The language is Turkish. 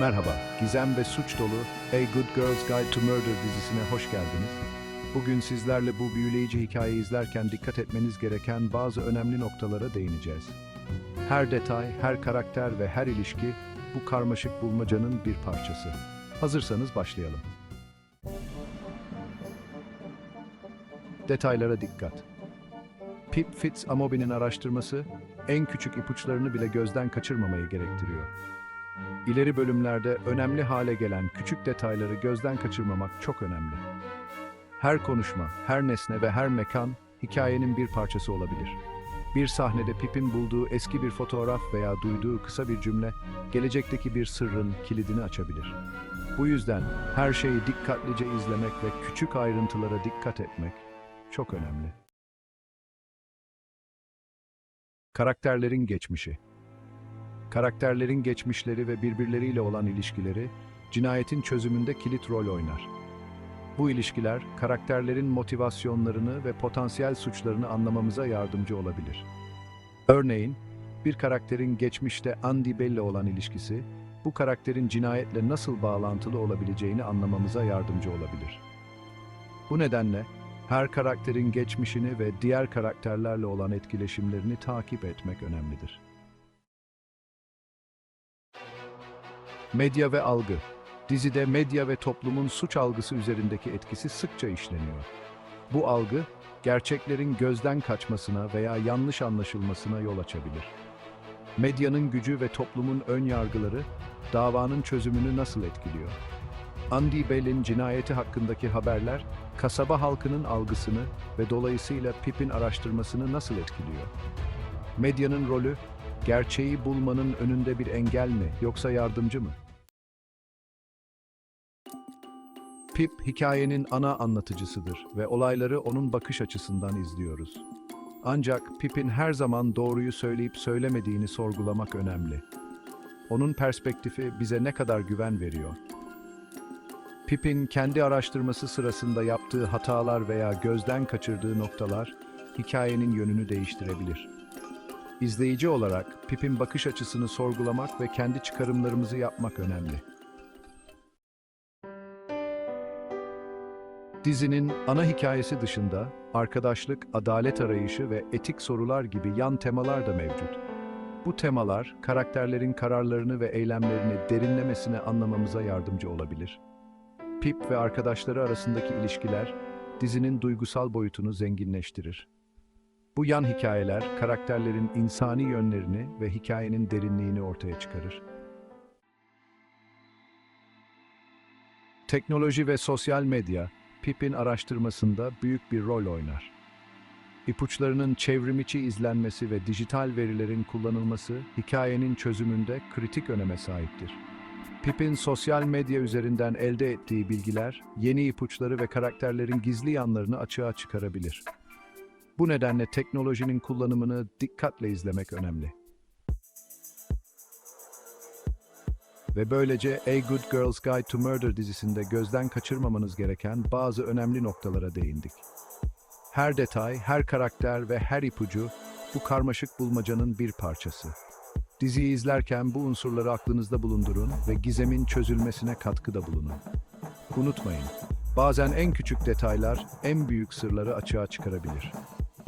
Merhaba, gizem ve suç dolu A Good Girl's Guide to Murder dizisine hoş geldiniz. Bugün sizlerle bu büyüleyici hikayeyi izlerken dikkat etmeniz gereken bazı önemli noktalara değineceğiz. Her detay, her karakter ve her ilişki bu karmaşık bulmacanın bir parçası. Hazırsanız başlayalım. Detaylara dikkat. Pip Fitz Amobi'nin araştırması en küçük ipuçlarını bile gözden kaçırmamayı gerektiriyor. İleri bölümlerde önemli hale gelen küçük detayları gözden kaçırmamak çok önemli. Her konuşma, her nesne ve her mekan hikayenin bir parçası olabilir. Bir sahnede Pip'in bulduğu eski bir fotoğraf veya duyduğu kısa bir cümle gelecekteki bir sırrın kilidini açabilir. Bu yüzden her şeyi dikkatlice izlemek ve küçük ayrıntılara dikkat etmek çok önemli. Karakterlerin geçmişi Karakterlerin geçmişleri ve birbirleriyle olan ilişkileri cinayetin çözümünde kilit rol oynar. Bu ilişkiler karakterlerin motivasyonlarını ve potansiyel suçlarını anlamamıza yardımcı olabilir. Örneğin, bir karakterin geçmişte Andy Bell'le olan ilişkisi, bu karakterin cinayetle nasıl bağlantılı olabileceğini anlamamıza yardımcı olabilir. Bu nedenle her karakterin geçmişini ve diğer karakterlerle olan etkileşimlerini takip etmek önemlidir. Medya ve algı. Dizide medya ve toplumun suç algısı üzerindeki etkisi sıkça işleniyor. Bu algı, gerçeklerin gözden kaçmasına veya yanlış anlaşılmasına yol açabilir. Medyanın gücü ve toplumun ön yargıları, davanın çözümünü nasıl etkiliyor? Andy Bell'in cinayeti hakkındaki haberler, kasaba halkının algısını ve dolayısıyla Pip'in araştırmasını nasıl etkiliyor? Medyanın rolü, gerçeği bulmanın önünde bir engel mi yoksa yardımcı mı? Pip hikayenin ana anlatıcısıdır ve olayları onun bakış açısından izliyoruz. Ancak Pip'in her zaman doğruyu söyleyip söylemediğini sorgulamak önemli. Onun perspektifi bize ne kadar güven veriyor? Pip'in kendi araştırması sırasında yaptığı hatalar veya gözden kaçırdığı noktalar hikayenin yönünü değiştirebilir. İzleyici olarak Pip'in bakış açısını sorgulamak ve kendi çıkarımlarımızı yapmak önemli. Dizinin ana hikayesi dışında arkadaşlık, adalet arayışı ve etik sorular gibi yan temalar da mevcut. Bu temalar karakterlerin kararlarını ve eylemlerini derinlemesine anlamamıza yardımcı olabilir. Pip ve arkadaşları arasındaki ilişkiler dizinin duygusal boyutunu zenginleştirir. Bu yan hikayeler karakterlerin insani yönlerini ve hikayenin derinliğini ortaya çıkarır. Teknoloji ve sosyal medya Pip'in araştırmasında büyük bir rol oynar. İpuçlarının çevrimiçi izlenmesi ve dijital verilerin kullanılması hikayenin çözümünde kritik öneme sahiptir. Pip'in sosyal medya üzerinden elde ettiği bilgiler, yeni ipuçları ve karakterlerin gizli yanlarını açığa çıkarabilir. Bu nedenle teknolojinin kullanımını dikkatle izlemek önemli. Ve böylece A Good Girl's Guide to Murder dizisinde gözden kaçırmamanız gereken bazı önemli noktalara değindik. Her detay, her karakter ve her ipucu bu karmaşık bulmacanın bir parçası. Diziyi izlerken bu unsurları aklınızda bulundurun ve gizemin çözülmesine katkıda bulunun. Unutmayın, bazen en küçük detaylar en büyük sırları açığa çıkarabilir.